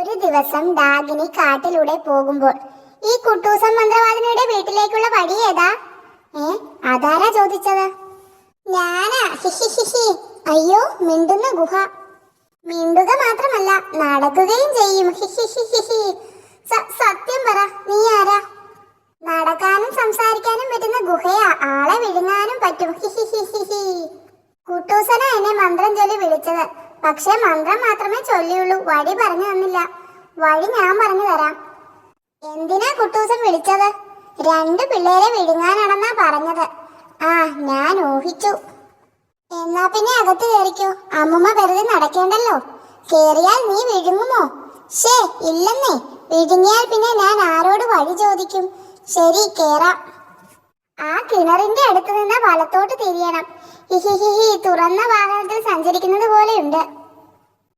ഒരു ദിവസം ഡാഗിനി കാട്ടിലൂടെ പോകുമ്പോൾ ഈ കുട്ടൂസം മന്ത്രവാദിനിയുടെ വീട്ടിലേക്കുള്ള വഴി ഏതാ? ഏ അതാരാ ചോദിച്ചത്? ഞാനാ. ഹിഹിഹിഹി അയ്യോ മിണ്ടുന്ന ഗുഹ. മിണ്ടുക മാത്രമല്ല നടക്കുകയും ചെയ്യും. ഹിഹിഹിഹിഹി സത്യം പറ നീ ആരാ? നടക്കാനും സംസാരിക്കാനും പറ്റുന്ന ഗുഹയാ. ആളെ വിഴുങ്ങാനും പറ്റും. ഹിഹിഹിഹിഹി കുട്ടൂസന എന്നെ മന്ത്രം ചൊല്ലി വിളിച്ചത്. പക്ഷെ മന്ത്രം മാത്രമേ ചൊല്ലിയുള്ളൂ. വഴി പറഞ്ഞു തന്നില്ല. വഴി ഞാൻ പറഞ്ഞു തരാം. എന്തിനാ കുട്ടൂസൻ വിളിച്ചത്? രണ്ട് പിള്ളേരെ വിഴുങ്ങാനാണെന്നാ പറഞ്ഞത്. ആ ഞാൻ ഊഹിച്ചു. എന്നാ പിന്നെ അകത്ത് കയറിക്കോ. അമ്മുമ്മ വെറുതെ നടക്കേണ്ടല്ലോ. കേറിയാൽ നീ വിഴുങ്ങുമോ? ഷേ ഇല്ലെന്നേ. വിഴുങ്ങിയാൽ പിന്നെ ഞാൻ ആരോട് വഴി ചോദിക്കും? ശരി കേറാം. ആ കിണറിന്റെ അടുത്ത് നിന്ന് വലത്തോട്ട് തിരിയണം. തുറന്ന വാഹനത്തിൽ സഞ്ചരിക്കുന്നത് പോലെയുണ്ട്.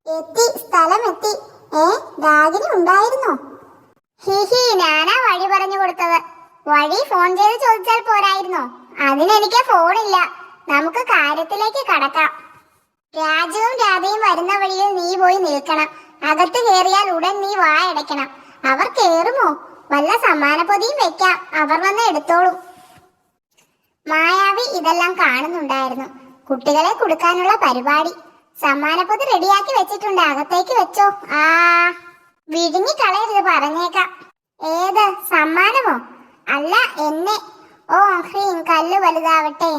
എത്തി സ്ഥലം എത്തി ഏ ഡാഗിനി ഉണ്ടായിരുന്നോ? ഹിഹി ഞാനാ വഴി പറഞ്ഞു കൊടുത്തത്. വഴി ഫോൺ ചെയ്ത് ചോദിച്ചാൽ പോരായിരുന്നോ? അതിനെനിക്ക് ഫോണില്ല. നമുക്ക് കാര്യത്തിലേക്ക് കടക്കാം. രാജുവും രാധയും വരുന്ന വഴിയിൽ നീ പോയി നിൽക്കണം. അകത്ത് കയറിയാൽ ഉടൻ നീ വായടയ്ക്കണം അവർ കേറുമോ? വല്ല സമ്മാനപ്പൊതിയും വെക്കാം. അവർ വന്ന് എടുത്തോളും. മായാവി ഇതെല്ലാം കാണുന്നുണ്ടായിരുന്നു. കുട്ടികളെ കൊടുക്കാനുള്ള പരിപാടി. സമ്മാനപ്പൊതി റെഡിയാക്കി വെച്ചിട്ടുണ്ട്. അകത്തേക്ക് വെച്ചോ. ആ വിഴുങ്ങി കളയരുത് പറഞ്ഞേക്കാം. ഏത് സമ്മാനമോ? അല്ല എന്നെ. ഓ ഹ്രീം കല്ല് വലുതാവട്ടെ.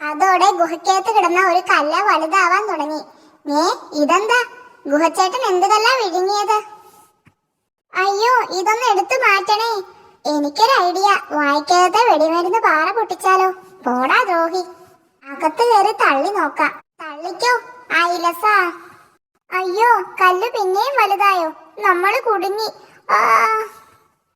അതോടെ ഗുഹയ്ക്കകത്ത് കിടന്ന ഒരു കല്ല് വലുതാവാൻ തുടങ്ങി. ഏ ഇതെന്താ? ഗുഹച്ചേട്ടൻ എന്ത് കല്ലാ വിഴുങ്ങിയത്? അയ്യോ ഇതൊന്ന് എടുത്തു മാറ്റണേ. എനിക്കൊരു ഐഡിയ വായിക്കാതെ വെടിമരുന്ന് പാറ പൊട്ടിച്ചാലോ? പോടാ ദ്രോഹി. അകത്ത് കയറി തള്ളി നോക്കാം. തള്ളിക്കോ ഐലസ അയ്യോ കല്ല് പിന്നെയും വലുതായോ? നമ്മൾ കുടുങ്ങി. ആ.